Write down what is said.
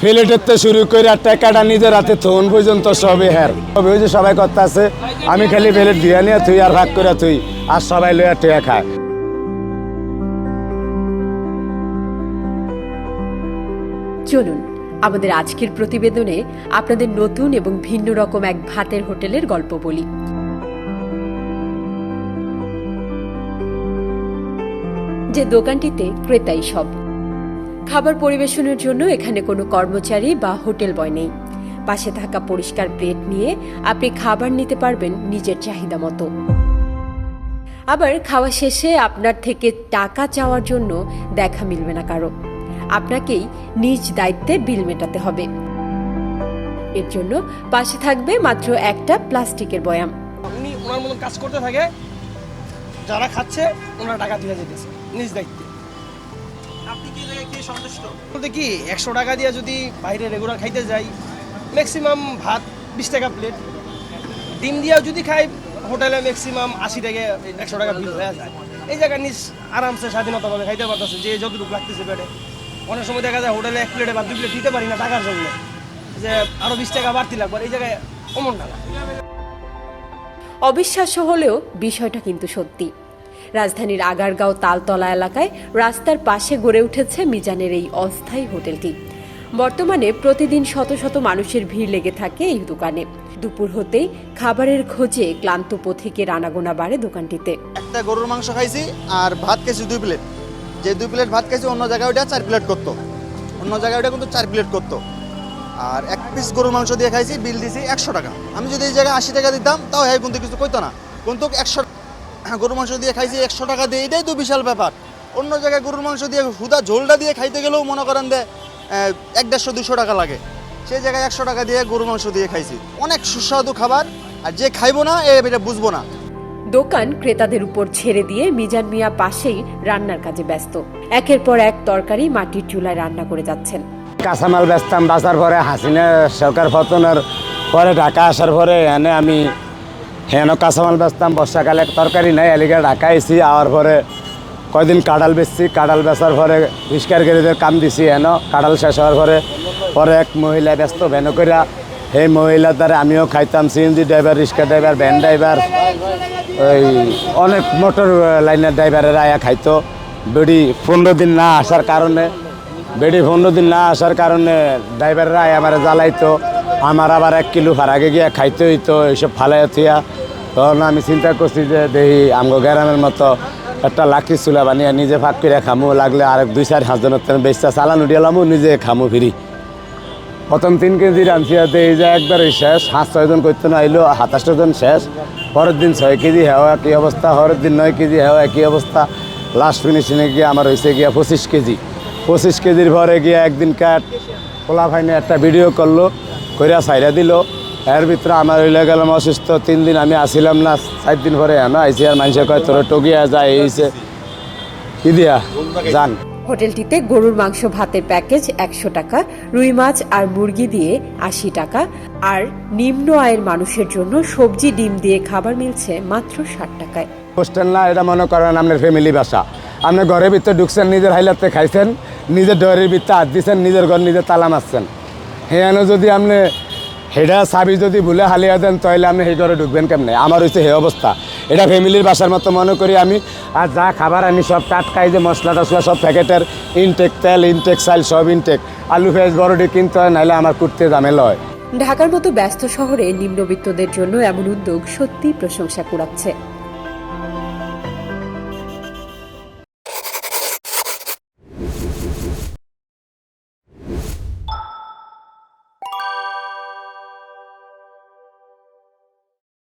ফিলেটের তো শুরু করে টাকাটা নিজের হাতে থন পর্যন্ত সবই হ্যার তবে ওই যে সবাই কথা আছে আমি খালি ফেলেট দিয়ে নিয়ে তুই আর ভাগ করে তুই আর সবাই লইয়া টেয়া খায়। চলুন, আমাদের আজকের প্রতিবেদনে আপনাদের নতুন এবং ভিন্ন রকম এক ভাতের হোটেলের গল্প বলি। যে দোকানটিতে ক্রেতাই সব। খাবার পরিবেশনের জন্য এখানে কোনো কর্মচারী বা হোটেল বয় নেই। পাশে থাকা পরিষ্কার প্লেট নিয়ে আপনি খাবার নিতে পারবেন নিজের চাহিদা মতো। আবার খাওয়া শেষে আপনার থেকে টাকা চাওয়ার জন্য দেখা মিলবে না কারও। আপনাকেই নিজ দায়িত্বে বিল মেটাতে হবে। এর জন্য পাশে থাকবে মাত্র একটা প্লাস্টিকের বয়াম। ওনার মতন কাজ করতে থাকে, যারা খাচ্ছে, ওনারা টাকা দিয়ে যেতেছে নিজ দায়িত্বে। বলতে কি একশো টাকা দিয়ে যদি বাইরে রেগুলার খাইতে যাই ম্যাক্সিমাম ভাত বিশ টাকা প্লেট ডিম দিয়েও যদি খাই হোটেলে ম্যাক্সিমাম আশি টাকা একশো টাকা বিল হয়ে যায়। এই জায়গায় নিজ আরামসে স্বাধীনতাভাবে খাইতে পারতেছে যে যতটুকু লাগতেছে পেটে। অনেক সময় দেখা যায় হোটেলে এক প্লেটে বা দুই প্লেট দিতে পারি না টাকার জন্য। যে আরও বিশ টাকা বাড়তি লাগবে আর এই জায়গায় অমন টাকা অবিশ্বাস্য হলেও বিষয়টা কিন্তু সত্যি। রাজধানীর আগারগাঁও তালতলা এলাকায় রাস্তার পাশে গড়ে উঠেছে মিজানের এই অস্থায়ী হোটেলটি। বর্তমানে প্রতিদিন শত শত মানুষের ভিড় লেগে থাকে এই দোকানে। দুপুর হতেই খাবারের খোঁজে ক্লান্ত পথিকের আনাগোনা বাড়ে দোকানটিতে। একটা গরুর মাংস খাইছি আর ভাত খাইছি দুই প্লেট। যে দুই প্লেট ভাত খাইছি অন্য জায়গায় ওটা চার প্লেট করতো। অন্য জায়গায় ওটা কিন্তু চার প্লেট করতো। আর এক পিস গরুর মাংস দিয়ে খাইছি, বিল দিছি একশো টাকা। আমি যদি এই জায়গায় আশি টাকা দিতাম, তাও হ্যাঁ কিন্তু কিছু কইতো না। কিন্তু একশো গরুর মাংস দিয়ে খাইছি একশো টাকা দিয়ে এটাই তো বিশাল ব্যাপার। অন্য জায়গায় গরুর মাংস দিয়ে হুদা ঝোলটা দিয়ে খাইতে গেলেও মনে করেন যে এক দেড়শো দুশো টাকা লাগে। সেই জায়গায় একশো টাকা দিয়ে গরুর মাংস দিয়ে খাইছি। অনেক সুস্বাদু খাবার আর যে খাইবো না এটা বুঝব না। দোকান ক্রেতাদের উপর ছেড়ে দিয়ে মিজান মিয়া পাশেই রান্নার কাজে ব্যস্ত। একের পর এক তরকারি মাটির চুলায় রান্না করে যাচ্ছেন। কাঁচামাল ব্যস্তাম বাঁচার পরে হাসিনা সরকার পতনের পরে ঢাকা আসার পরে এনে আমি হেন কাঁচামাল বেচতাম, বর্ষাকালে তরকারি নাই, এলিগে ঢাকা এসি আওয়ার পরে কয়দিন কাঁঠাল বেচছি, কাঁঠাল বেচার পরে রিস্কারগিরিদের কাম দিছি হেন, কাঁঠাল শেষ হওয়ার পরে পরে এক মহিলা ব্যস্ত ভ্যান করিয়া সেই মহিলার দ্বারা আমিও খাইতাম, CNG driver rickshaw driver, van driver, ওই অনেক মোটর লাইনের ড্রাইভারেরা আয়া খাইতো। বেড়ি পনেরো দিন না আসার কারণে, বেড়ি পনেরো দিন না আসার কারণে ড্রাইভাররা আমার জ্বালাইতো। আমার আবার এক কিলো ফারাগে গিয়া খাইতে হইতো, এইসব ফালাই থিয়া তখন আমি চিন্তা করছি যে দেখি আমগো গ্রামের মতো একটা লাকি চুলা বানিয়ে নিজে ফাঁক করে খামু, লাগলে আর দুই চার হাজার বেচটা চালান উঠিয়ালামু নিজে খামু ফিরি। প্রথম তিন কেজি রাঁধিয়াতে এই যে একবার শেষ, হাঁস ছয়জন করতে না আইলো, সাতাশটা শেষ। পরের দিন ছয় কেজি হেওয়া একই অবস্থা, পরের দিন নয় কেজি হেওয়া একই অবস্থা। লাস্ট ফিনিশিংয়ে গিয়ে আমার হয়েছে গিয়া পঁচিশ কেজি। পঁচিশ কেজির পরে গিয়ে একদিন কাট পোলা ফাইনে একটা ভিডিও করল। কইরা সাইরা দিল। এর ভিতরে আমার হইলে গেলাম অসুস্থ। তিন দিন আমি আসিলাম না। চার দিন পরে এনো আইসি আর মানুষের কয় তোর টগিয়া যায় এইছে কি দিয়া? যান। হোটেলটিতে গরুর মাংস ভাতের প্যাকেজ একশো টাকা রুই মাছ আর মুরগি দিয়ে আশি টাকা আর নিম্ন আয়ের মানুষের জন্য সবজি ডিম দিয়ে খাবার মিলছে মাত্র ষাট টাকায়। হোস্টেল না এটা মনে করেন আপনার ফ্যামিলি বাসা। আপনি ঘরের ভিতরে ঢুকছেন নিজের হাইলাতে খাইছেন নিজের ডয়ের ভিতরে হাত দিচ্ছেন নিজের ঘর নিজের তালা মারছেন। হেয়ানো হ্যাঁ, যদি আপনি হেডা চাবি যদি ভুলে হালিয়া দেন তাহলে আপনি সেই ঘরে ঢুকবেন কেমনে? আমার হচ্ছে সেই অবস্থা এটা ফ্যামিলির বাসার মতো মনে করি আমি আর যা খাবার আমি সব টাটকাই যে মশলা টসলা সব প্যাকেটের ইনটেক তেল ইনটেক চাল সব ইনটেক আলু পেঁয়াজ বড়ডি কিনতে হয় নাহলে আমার কুটতে ঝামেলা হয়। ঢাকার মতো ব্যস্ত শহরে নিম্নবিত্তদের জন্য এমন উদ্যোগ সত্যি প্রশংসা কুড়াচ্ছে।